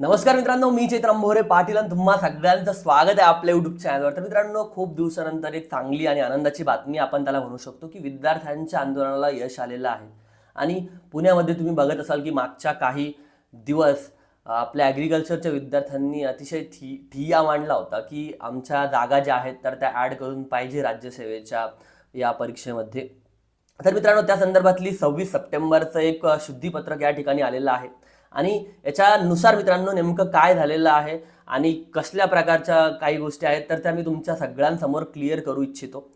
नमस्कार मित्रांनो मी चैत्राम भोरे पाटील आणि तुम्हा सगळ्यांचं स्वागत आहे आपल्या युट्यूब चॅनलवर तर मित्रांनो खूप दिवसानंतर एक चांगली आणि आनंदाची बातमी आपण त्याला म्हणू शकतो की विद्यार्थ्यांच्या आंदोलनाला यश आलेलं आहे. आणि पुण्यामध्ये तुम्ही बघत असाल की मागच्या काही दिवस आपल्या ॲग्रिकल्चरच्या विद्यार्थ्यांनी अतिशय थी ठिय्या मांडला होता की आमच्या जागा ज्या आहेत तर त्या ॲड करून पाहिजे राज्यसेवेच्या या परीक्षेमध्ये. तर मित्रांनो त्या संदर्भातली सव्वीस सप्टेंबरचं एक शुद्धीपत्रक या ठिकाणी आलेलं आहे. आणि याच्यानुसार मित्रांनो नेमकं काय झालेलं आहे आणि कसल्या प्रकारच्या काही गोष्टी आहेत तर त्या मी तुमच्या सगळ्यांसमोर क्लिअर करू इच्छितो.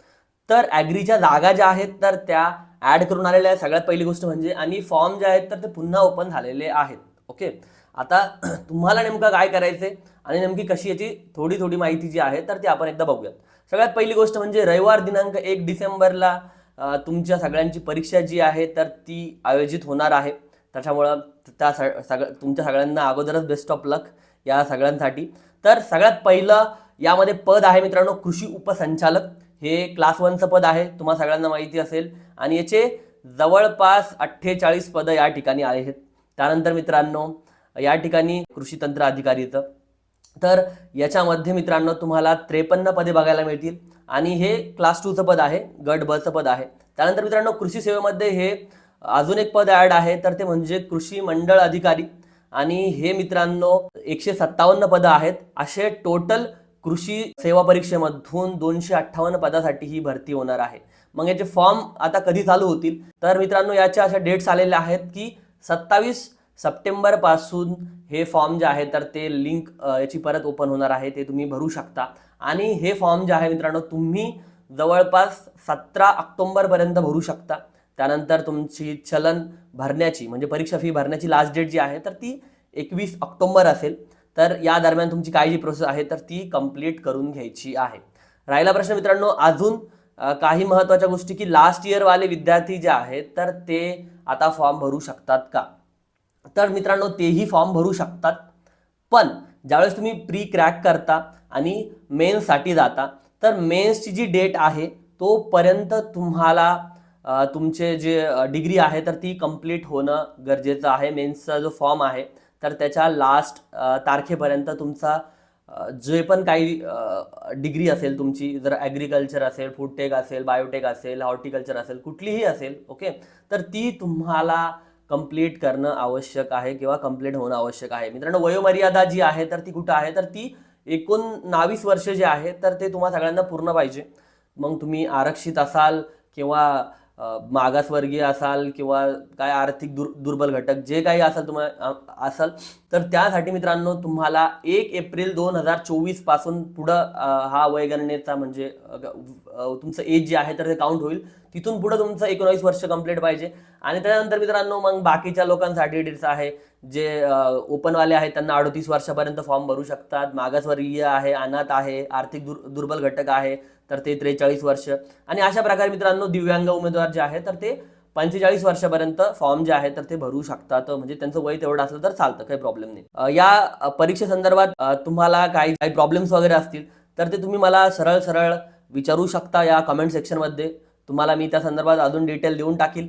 तर ॲग्रीच्या जागा ज्या आहेत तर त्या ॲड करून आलेल्या आहेत. सगळ्यात पहिली गोष्ट म्हणजे आणि फॉर्म जे आहेत तर ते पुन्हा ओपन झालेले आहेत. ओके आता तुम्हाला नेमकं काय करायचंय आणि नेमकी कशी याची थोडी थोडी माहिती जी आहे तर ती आपण एकदा बघूयात. सगळ्यात पहिली गोष्ट म्हणजे रविवार दिनांक एक डिसेंबरला तुमच्या सगळ्यांची परीक्षा जी आहे तर ती आयोजित होणार आहे. त्याच्यामुळं त्या सग सगळं तुमच्या सगळ्यांना अगोदरच बेस्ट ऑफ लक या सगळ्यांसाठी. तर सगळ्यात पहिलं यामध्ये पद आहे मित्रांनो कृषी उपसंचालक. हे क्लास वनचं पद आहे तुम्हाला सगळ्यांना माहिती असेल. आणि याचे जवळपास अठ्ठेचाळीस पदं या ठिकाणी आहेत. त्यानंतर मित्रांनो या ठिकाणी कृषी तंत्र अधिकारीचं. तर याच्यामध्ये मित्रांनो तुम्हाला त्रेपन्न पदे बघायला मिळतील. आणि हे क्लास टूचं पद आहे गट बचं पद आहे. त्यानंतर मित्रांनो कृषी सेवेमध्ये हे अजून एक पद ॲड आहे तर ते म्हणजे कृषी मंडळ अधिकारी. आणि हे मित्रांनो एकशे सत्तावन्न पदं आहेत. असे टोटल कृषी सेवा परीक्षेमधून दोनशे अठ्ठावन्न पदासाठी ही भरती होणार आहे. मग याचे फॉर्म आता कधी चालू होतील? तर मित्रांनो याच्या अशा डेट्स आलेल्या आहेत की सत्तावीस सप्टेंबरपासून हे फॉर्म जे आहे तर ते लिंक याची परत ओपन होणार आहे. ते तुम्ही भरू शकता. आणि हे फॉर्म जे आहे मित्रांनो तुम्ही जवळपास सतरा ऑक्टोंबरपर्यंत भरू शकता. त्यानंतर तुमची चलन भरण्याची म्हणजे परीक्षा फी भरण्याची लास्ट डेट जी आहे तर ती एकवीस ऑक्टोंबर असेल. तर या दरम्यान तुमची काय जी प्रोसेस आहे तर ती कंप्लीट करून घ्यायची आहे. राहिला प्रश्न मित्रांनो अजून काही महत्त्वाच्या गोष्टी की लास्ट इयरवाले विद्यार्थी जे आहेत तर ते आता फॉर्म भरू शकतात का? तर मित्रांनो तेही फॉर्म भरू शकतात. पण ज्यावेळेस तुम्ही प्री क्रॅक करता आणि मेन्ससाठी जाता तर मेन्सची जी डेट आहे तोपर्यंत तुम्हाला तुमचे जे डिग्री आहे तर ती कंप्लीट होणं गरजेचं आहे. मेन्सचा जो फॉर्म आहे तर त्याच्या लास्ट तारखेपर्यंत तुमचा जे पण काही डिग्री असेल तुमची जर ॲग्रिकल्चर असेल फूडटेक असेल बायोटेक असेल हॉर्टिकल्चर असेल कुठलीही असेल ओके तर ती तुम्हाला कंप्लीट करणं आवश्यक आहे किंवा कंप्लीट होणं आवश्यक आहे. मित्रांनो वयोमर्यादा जी आहे तर ती कुठं आहे? तर ती एकोणनावीस वर्ष जे आहे तर ते तुम्हाला सगळ्यांना पूर्ण पाहिजे. मग तुम्ही आरक्षित असाल किंवा मागासवर्गीय असाल किंवा काय आर्थिक दुर दुर्बल घटक जे काही असाल तुम्हाला असाल तर त्यासाठी मित्रांनो तुम्हाला एक एप्रिल दोन हजार चोवीसपासून पुढं हा वयगणनेचा म्हणजे तुमचं एज जे आहे तर ते काउंट होईल. तिथून पुढे तुमचं एकोणावीस वर्ष कंप्लीट पाहिजे. आणि त्यानंतर मित्रांनो मग बाकीच्या लोकांसाठी डिट्स आहे. जे ओपनवाले आहेत त्यांना अडतीस वर्षापर्यंत फॉर्म भरू शकतात. मागासवर्गीय आहे अनाथ आहे आर्थिक दुर दुर्बल घटक आहे तर ते त्रेचाळीस वर्ष. आणि अशा प्रकारे मित्रांनो दिव्यांग उमेदवार जे आहे तर ते पंचेचाळीस वर्षापर्यंत फॉर्म जे आहे तर ते भरू शकतात. म्हणजे त्यांचं वय तेवढं असलं तर चालतं काही प्रॉब्लेम नाही. या परीक्षेसंदर्भात तुम्हाला काही काही प्रॉब्लेम्स वगैरे असतील तर ते तुम्ही मला सरळ सरळ विचारू शकता या कमेंट सेक्शनमध्ये तुम्हाला मी त्या संदर्भात अजून डिटेल देऊन टाकील.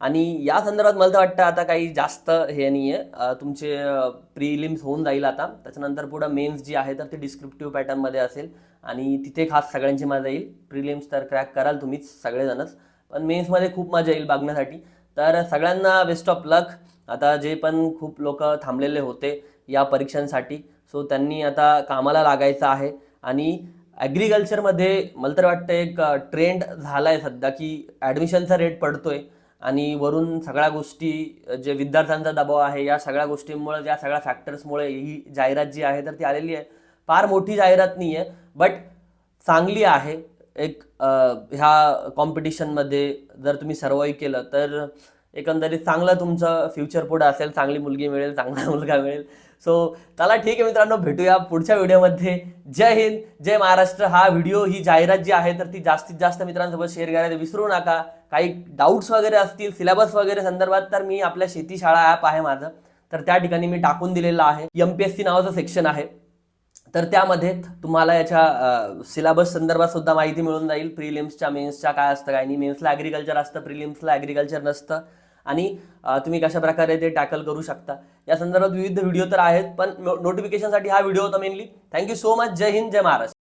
आणि या संदर्भात मला तर वाटतं आता काही जास्त हे नाही आहे तुमचे प्रिलिम्स होऊन जाईल आता. त्याच्यानंतर पुढं मेन्स जी आहे तर ते डिस्क्रिप्टिव्ह पॅटर्नमध्ये असेल. आणि तिथे खास सगळ्यांची मजा येईल. प्रिलिम्स तर क्रॅक कराल तुम्हीच सगळेजणच. पण मेन्समध्ये खूप मजा येईल बघण्यासाठी. तर सगळ्यांना बेस्ट ऑफ लक आता जे पण खूप लोक थांबलेले होते या परीक्षांसाठी. सो त्यांनी आता कामाला लागायचं आहे. आणि ॲग्रिकल्चरमध्ये मला तर वाटतं एक ट्रेंड झाला आहे सध्या की ॲडमिशनचा रेट पडतोय आणि वरून सगळ्या गोष्टी जे विद्यार्थ्यांचा दबाव आहे या सगळ्या गोष्टींमुळे या सगळ्या फॅक्टर्समुळे ही जाहिरात जी आहे तर ती आलेली आहे. फार मोठी जाहिरात नाही आहे बट चांगली आहे. एक ह्या कॉम्पिटिशनमध्ये जर तुम्ही सर्वाईव्ह केलं तर एकंदरीत चांगलं तुमचं फ्युचर पुढं असेल चांगली मुलगी मिळेल चांगला मुलगा मिळेल. सो चला ठीक आहे मित्रांनो भेटूया पुढच्या व्हिडिओमध्ये. जय हिंद जय महाराष्ट्र. हा व्हिडिओ ही जाहिरात जी आहे तर ती जास्तीत जास्त मित्रांसोबत शेअर करायला विसरू नका. काही डाऊट्स वगैरे असतील सिलेबस वगैरे संदर्भात तर मी आपल्या शेती शाळा ॲप आहे माझं. तर त्या ठिकाणी मी टाकून दिलेलं आहे. एम पी एस सी नावाचं सेक्शन आहे. तर त्यामध्ये तुम्हाला याच्या सिलेबस संदर्भात सुद्धा माहिती मिळून जाईल. प्रिलिम्सच्या मेन्सच्या काय असतं काय नाही. मेन्सला ॲग्रिकल्चर असतं प्रिलिम्सला ॲग्रिकल्चर नसतं. आणि तुम्ही कशा प्रकारे ते टॅकल करू शकता. या संदर्भात विविध व्हिडिओ तर आहेत पण नोटिफिकेशनसाठी हा व्हिडिओ होता mainly thank you so much जय हिंद जय महाराष्ट्र.